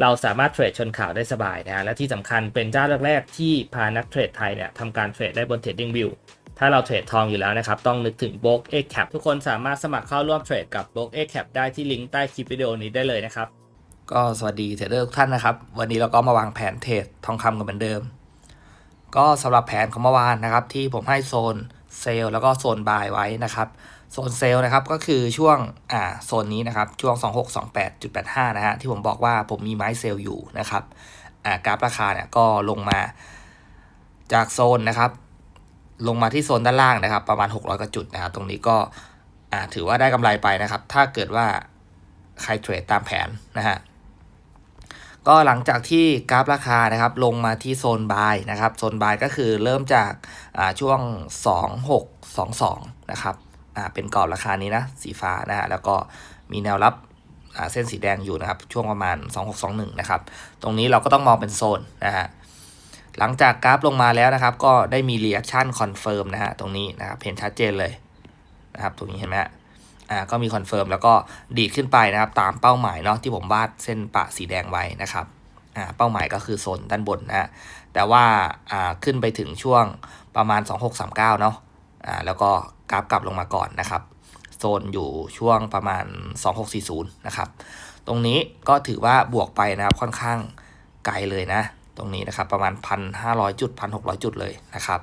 เราสามารถเทรดชนข่าวได้สบายนะฮะและที่สำคัญเป็นเจ้าแรกๆที่พานักเทรดไทยเนี่ยทำการเทรดได้บน TradingView ถ้าเราเทรดทองอยู่แล้วนะครับ ต้องนึกถึง b o k X Cap ทุกคนสามารถสมัครเข้าร่วมเทรดกับ b o k X Cap ได้ที่ลิงก์ใต้คลิปวิดีโอนี้ได้เลยนะครับ ก็สวัสดีเทรดเดอร์ทุกท่านนะครับ วันนี้เราก็มาวางแผนเทรดทองคำกันเหมือนเดิม ก็สำหรับแผนของเมื่อวานนะครับ ที่ผมให้โซนเซลล์แล้วก็โซนบายไว้นะครับ โซนเซลล์นะครับก็คือช่วงอ่าโซนนี้นะครับช่วง 2628.85 นะฮะที่ผมบอกว่าผมมีไม้เซลล์อยู่นะครับอ่ากราฟราคาเนี่ยก็ลงมาจากโซนนะครับ ลงมาที่โซนด้านล่างนะครับ ประมาณ 600กว่าจุดนะครับตรงนี้ก็อ่าถือว่าได้กำไรไปนะครับ ถ้าเกิดว่าใครเทรดตามแผนนะฮะก็หลังจากที่กราฟราคานะครับ ลงมาที่โซนบายนะครับโซนบายก็คือเริ่มจากอ่าช่วง 2622 นะครับ เป็นกรอบราคานี้นะสีฟ้านะฮะแล้วก็มีแนวรับเส้นสีแดงอยู่นะครับช่วงประมาณ 2621 นะครับ ตรงนี้เราก็ต้องมองเป็นโซนนะฮะหลังจากกราฟลงมาแล้วนะครับ ก็ได้มี reaction confirm นะฮะตรงนี้นะครับเห็นชัดเจนเลยนะครับตรงนี้เห็นไหมฮะอ่าก็มีคอนเฟิร์มแล้วก็ดีดขึ้นไปนะครับ ตามเป้าหมายเนาะที่ผมวาดเส้นปะสีแดงไว้นะครับอ่าเป้าหมายก็คือโซนด้านบนนะฮะแต่ว่าอ่าขึ้นไปถึงช่วงประมาณ 2639 เนาะ อ่าแล้วก็กราฟกลับลงมาก่อนนะครับ โซนอยู่ช่วงประมาณ 2640 นะครับ ตรงนี้ก็ถือว่าบวกไปนะครับค่อนข้างไกลเลยนะ ตรงนี้นะครับประมาณ 1,500 จุด 1,600 จุดเลยนะครับ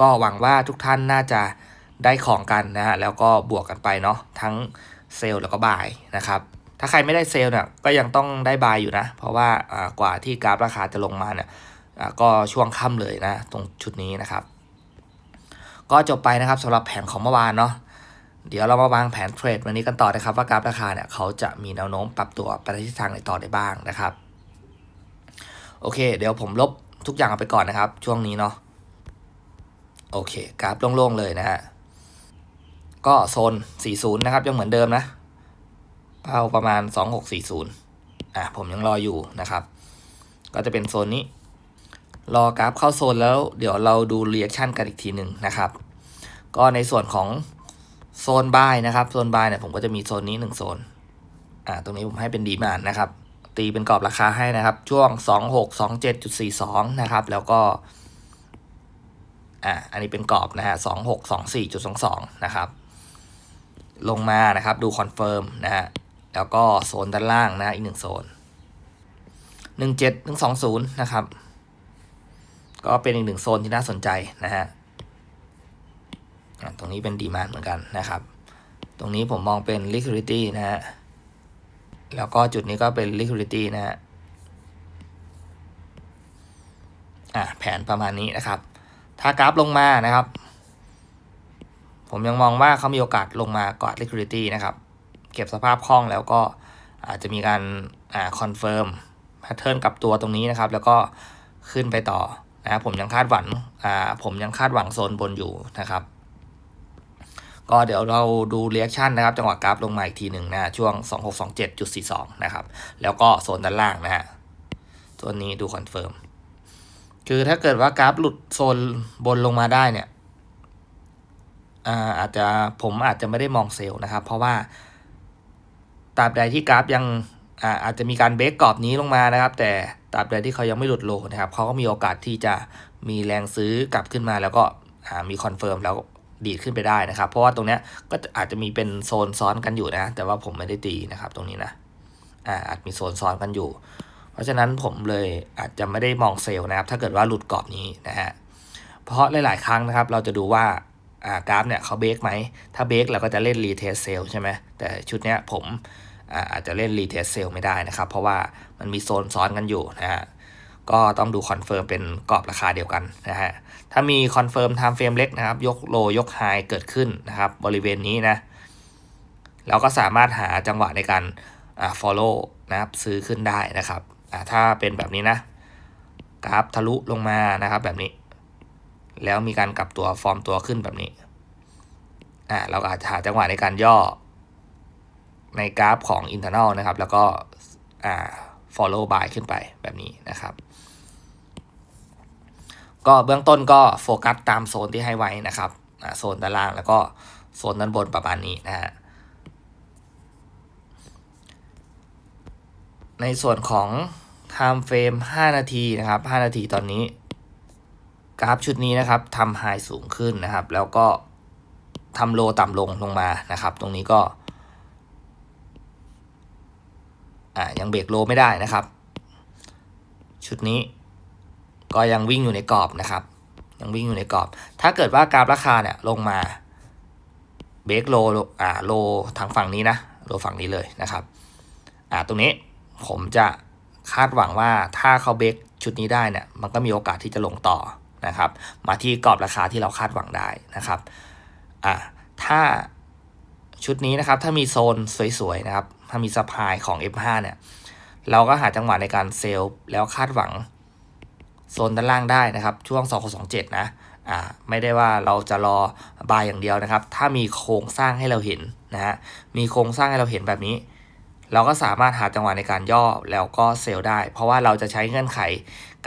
ก็หวังว่าทุกท่านน่าจะได้ของกันนะฮะแล้วก็บวกกันไปเนาะทั้งเซลล์แล้วก็บายนะครับ ถ้าใครไม่ได้เซลล์เนี่ยก็ยังต้องได้บายอยู่นะ เพราะว่าอ่ากว่าที่กราฟราคาจะลงมาเนี่ยอ่าก็ช่วงค่ำเลยนะ ตรงชุดนี้นะครับ ก็จบไปนะครับสำหรับแผนของเมื่อวานเนาะเดี๋ยวเรามาวางแผนเทรดวันนี้กันต่อนะครับว่ากราฟราคาเนี่ยเขาจะมีแนวโน้มปรับตัวไปในทิศทางไหนต่อได้บ้างนะครับ โอเค เดี๋ยวผมลบทุกอย่างออกไปก่อนนะครับ ช่วงนี้เนาะโอเคกราฟโล่งๆเลยนะฮะก็โซน 40 นะครับ ยังเหมือนเดิมนะเป้าประมาณ 2640อะผมยังรออยู่นะครับ ก็จะเป็นโซนนี้ รอกราฟเข้าโซนแล้วเดี๋ยวเราดูเรีแอคชั่นกันอีกทีหนึ่งนะครับ ก็ในส่วนของโซนบายนะครับ โซนบายเนี่ยผมก็จะมีโซนนี้ 1 โซน อ่า ตรงนี้ผมให้เป็นดีมานนะครับ ตีเป็นกรอบราคาให้นะครับ ช่วง 2627.42 นะครับ แล้วก็ อ่า อันนี้เป็นกรอบนะฮะสองหกสองสี่จุดสองสองนะครับ ลงมานะครับ ดูคอนเฟิร์มนะฮะ แล้วก็โซนด้านล่างนะ อีกหนึ่งโซนหนึ่งเจ็ดหนึ่งสองศูนย์นะครับ ก็เป็นอีกหนึ่งโซนที่น่าสนใจนะฮะอะตรงนี้เป็นดีมานเหมือนกันนะครับ ตรงนี้ผมมองเป็น liquidity นะฮะ แล้วก็จุดนี้ก็เป็น liquidity นะฮะ อะแผนประมาณนี้นะครับ ถ้ากราฟลงมานะครับ ผมยังมองว่าเขามีโอกาสลงมากอด liquidity นะครับ เก็บสภาพคล่องแล้วก็อาจจะมีการอ่า confirm pattern กับตัวตรงนี้นะครับ แล้วก็ขึ้นไปต่อ นะครับผมยังคาดหวังอ่าผมยังคาดหวังโซนบนอยู่นะครับ ก็เดี๋ยวเราดู reaction นะครับ จังหวะกราฟลงมาอีกทีหนึ่งนะช่วง 2627.42 นะครับ แล้วก็โซนด้านล่างนะฮะโซนนี้ดูคอนเฟิร์มคือถ้าเกิดว่ากราฟหลุดโซนบนลงมาได้เนี่ยอ่าอาจจะผมอาจจะไม่ได้มองเซลล์นะครับ เพราะว่าตราบใดที่กราฟยัง อาจจะมีการเบรกกรอบนี้ลงมานะครับ แต่ตราบใดที่เขายังไม่หลุดโลนะครับเขาก็มีโอกาสที่จะมีแรงซื้อกลับขึ้นมา แล้วก็มีคอนเฟิร์มแล้วดีดขึ้นไปได้นะครับ เพราะว่าตรงนี้ก็อาจจะมีเป็นโซนซ้อนกันอยู่นะ แต่ว่าผมไม่ได้ตีนะครับ ตรงนี้นะอาอาจมีโซนซ้อนกันอยู่ เพราะฉะนั้นผมเลยอาจจะไม่ได้มองเซลล์นะครับ ถ้าเกิดว่าหลุดกรอบนี้นะฮะเพราะหลาย ๆ ครั้งนะครับ เราจะดูว่าอ่ากราฟเนี่ยเขาเบรกไหม ถ้าเบรกเราก็จะเล่นรีเทสเซลใช่ไหมแต่ชุดเนี้ยผม อาจจะเล่นรีเทสเซลไม่ได้นะครับ เพราะว่ามันมีโซนซ้อนกันอยู่นะฮะก็ต้องดูคอนเฟิร์มเป็นกรอบราคาเดียวกันนะฮะถ้ามีคอนเฟิร์มไทม์เฟรมเล็กนะครับ ยกโลยกไฮเกิดขึ้นนะครับ บริเวณนี้นะเราก็สามารถหาจังหวะในการอ่า follow นะครับซื้อขึ้นได้นะครับอ่าถ้าเป็นแบบนี้นะกราฟทะลุลงมานะครับแบบนี้ แล้วมีการกลับตัวฟอร์มตัวขึ้นแบบนี้อ่าเราอาจจะหาจังหวะในการย่อ ในกราฟของ internal นะครับ แล้วก็อ่า follow by ขึ้นไปแบบนี้นะครับ ก็เบื้องต้นก็โฟกัสตามโซนที่ให้ไว้นะครับโซนด้านล่างแล้วก็โซนด้านบนประมาณนี้นะฮะในส่วนของ time frame 5 นาทีนะครับ 5 นาทีตอนนี้ กราฟชุดนี้นะครับทำไฮสูงขึ้นนะครับ แล้วก็ทำโลต่ำลงลงมานะครับ ตรงนี้ก็ อ่ายังเบรกโลไม่ได้นะครับ ชุดนี้ก็ยังวิ่งอยู่ในกรอบนะครับ ยังวิ่งอยู่ในกรอบ ถ้าเกิดว่ากราฟราคาเนี่ยลงมาเบรกโลอ่าโลทางฝั่งนี้นะโลฝั่งนี้เลยนะครับอ่าตรงนี้ผมจะคาดหวังว่าถ้าเขาเบรกชุดนี้ได้เนี่ยมันก็มีโอกาสที่จะลงต่อนะครับ มาที่กรอบราคาที่เราคาดหวังได้นะครับอ่าถ้าชุดนี้นะครับถ้ามีโซนสวยๆนะครับ ถ้ามีสปายของ F5 เนี่ย เราก็หาจังหวะในการเซลล์แล้วคาดหวังโซนด้านล่างได้นะครับ ช่วง 2627 นะอ่าไม่ได้ว่าเราจะรอบายอย่างเดียวนะครับ ถ้ามีโครงสร้างให้เราเห็นนะฮะมีโครงสร้างให้เราเห็นแบบนี้ เราก็สามารถหาจังหวะในการย่อแล้วก็เซลล์ได้ เพราะว่าเราจะใช้เงื่อนไข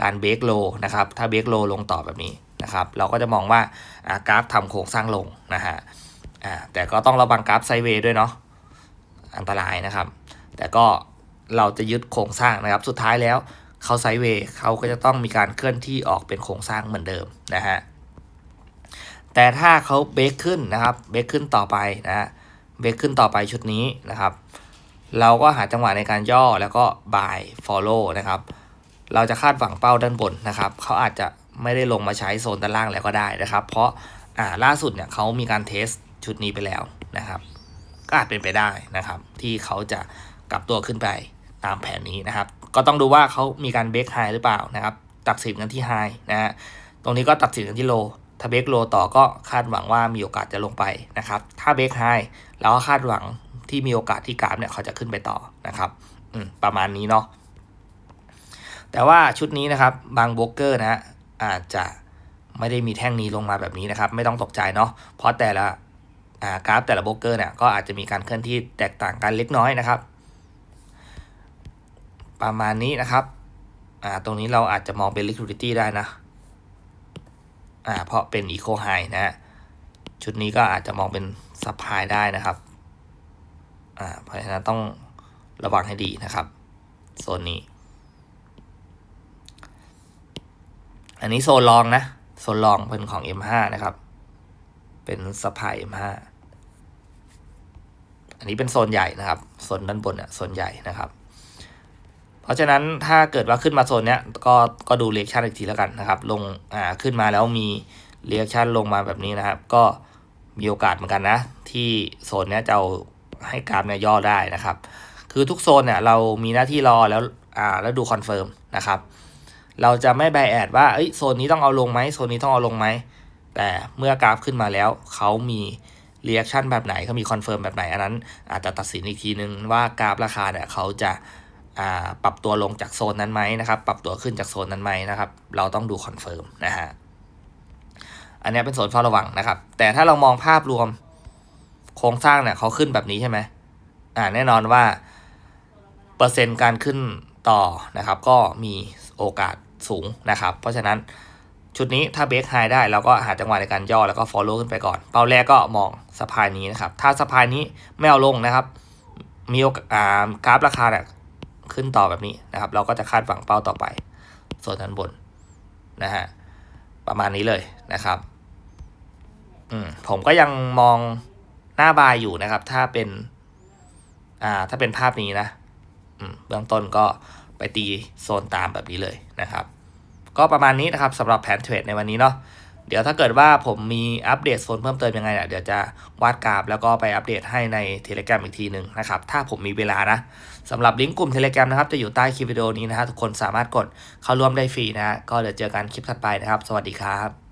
การเบรกโลนะครับ ถ้าเบรกโลลงต่อแบบนี้นะครับ เราก็จะมองว่ากราฟทำโครงสร้างลงนะฮะอ่าแต่ก็ต้องระวังกราฟไซเวย์ด้วยเนาะ อันตรายนะครับ แต่ก็เราจะยึดโครงสร้างนะครับ สุดท้ายแล้วเขาไซเวย์เขาก็จะต้องมีการเคลื่อนที่ออกเป็นโครงสร้างเหมือนเดิมนะฮะแต่ถ้าเขาเบรกขึ้นนะครับเบรกขึ้นต่อไปนะฮะเบรกขึ้นต่อไปชุดนี้นะครับ เราก็หาจังหวะในการย่อแล้วก็ buy follow นะครับ เราจะคาดหวังเป้าด้านบนนะครับเขาอาจจะไม่ได้ลงมาใช้โซนด้านล่างแล้วก็ได้นะครับ เพราะอ่าล่าสุดเนี่ยเขามีการเทสชุดนี้ไปแล้วนะครับ ก็อาจเป็นไปได้นะครับ ที่เขาจะกลับตัวขึ้นไปตามแผนนี้นะครับ ก็ต้องดูว่าเขามีการเบรกไฮหรือเปล่านะครับ ตัดสินกันที่ไฮนะฮะตรงนี้ก็ตัดสินกันที่โลถ้าเบรกโลต่อก็คาดหวังว่ามีโอกาสจะลงไปนะครับ ถ้าเบรกไฮเราก็คาดหวังที่มีโอกาสที่กราฟเนี่ยเขาจะขึ้นไปต่อนะครับอืประมาณนี้เนาะแต่ว่าชุดนี้นะครับบางโบรกเกอร์นะฮะอาจจะไม่ได้มีแท่งนี้ลงมาแบบนี้นะครับ ไม่ต้องตกใจเนาะเพราะแต่ละ กราฟแต่ละโบรกเกอร์เนี่ยก็อาจจะมีการเคลื่อนที่แตกต่างกันเล็กน้อยนะครับ ประมาณนี้นะครับตรงนี้เราอาจจะมองเป็น liquidity ได้นะเพราะเป็น eco high นะฮะชุดนี้ก็อาจจะมองเป็น supply ได้นะครับเพราะฉะนั้นต้องระวังให้ดีนะครับโซนนี้ อันนี้โซนรองนะ โซนรองเป็นของ M5 นะครับ เป็นสปาย M5 อันนี้เป็นโซนใหญ่นะครับโซนด้านบนเนี่ยโซนใหญ่นะครับ เพราะฉะนั้นถ้าเกิดว่าขึ้นมาโซนเนี้ยก็ก็ดูเรียกชันอีกทีแล้วกันนะครับ ลงอ่าขึ้นมาแล้วมีเรียกชันลงมาแบบนี้นะครับ ก็มีโอกาสเหมือนกันนะ ที่โซนเนี้ยจะเอาให้กราฟเนี่ยย่อได้นะครับ คือทุกโซนเนี่ยเรามีหน้าที่รอแล้วอ่าแล้วดูคอนเฟิร์มนะครับเราจะไม่ไบแอดว่าเอ้ยโซนนี้ต้องเอาลงไหมโซนนี้ต้องเอาลงไหมแต่เมื่อกราฟขึ้นมาแล้วเขามี รีแอคชั่นแบบไหนเขามีคอนเฟิร์มแบบไหน อันนั้น อาจจะตัดสินอีกทีนึงว่ากราฟราคาเนี่ยเขาจะาปรับตัวลงจากโซนนั้นไหมนะครับ ปรับตัวขึ้นจากโซนนั้นไหมนะครับ เราต้องดูคอนเฟิร์มนะฮะ อันนี้เป็นโซนเฝ้าระวังนะครับ แต่ถ้าเรามองภาพรวมโครงสร้างเนี่ยเขาขึ้นแบบนี้ใช่ไหมอ่าแน่นอนว่า เปอร์เซ็นต์การขึ้นต่อนะครับ ก็มีโอกาสสูงนะครับ เพราะฉะนั้น ชุดนี้ถ้าเบรกไฮได้เราก็หาจังหวะในการย่อแล้วก็ follow ขึ้นไปก่อน เป้าแรกก็มองสะพายนี้นะครับ ถ้าสะพายนี้ไม่เอาลงนะครับ มีโอกาสกราฟราคาเนี่ยขึ้นต่อแบบนี้นะครับ เราก็จะคาดหวังเป้าต่อไป ส่วนด้านบนนะฮะประมาณนี้เลยนะครับอืมผมก็ยังมองหน้าบายอยู่นะครับ ถ้าเป็นอ่าถ้าเป็นภาพนี้นะอืมเบื้องต้นก็ไปตีโซนตามแบบนี้เลยนะครับ ก็ประมาณนี้นะครับสำหรับแผนเทรดในวันนี้เนาะเดี๋ยวถ้าเกิดว่าผมมีอัปเดตโซนเพิ่มเติมยังไงเนี่ยเดี๋ยวจะวาดกราฟแล้วก็ไปอัปเดตให้ใน Telegram อีกทีหนึ่งนะครับถ้าผมมีเวลานะสำหรับลิงก์กลุ่ม Telegram นะครับจะอยู่ใต้คลิปวิดีโอนี้นะฮะทุกคนสามารถกดเข้าร่วมได้ฟรีนะฮะก็เดี๋ยวเจอกันคลิปถัดไปนะครับ สวัสดีครับ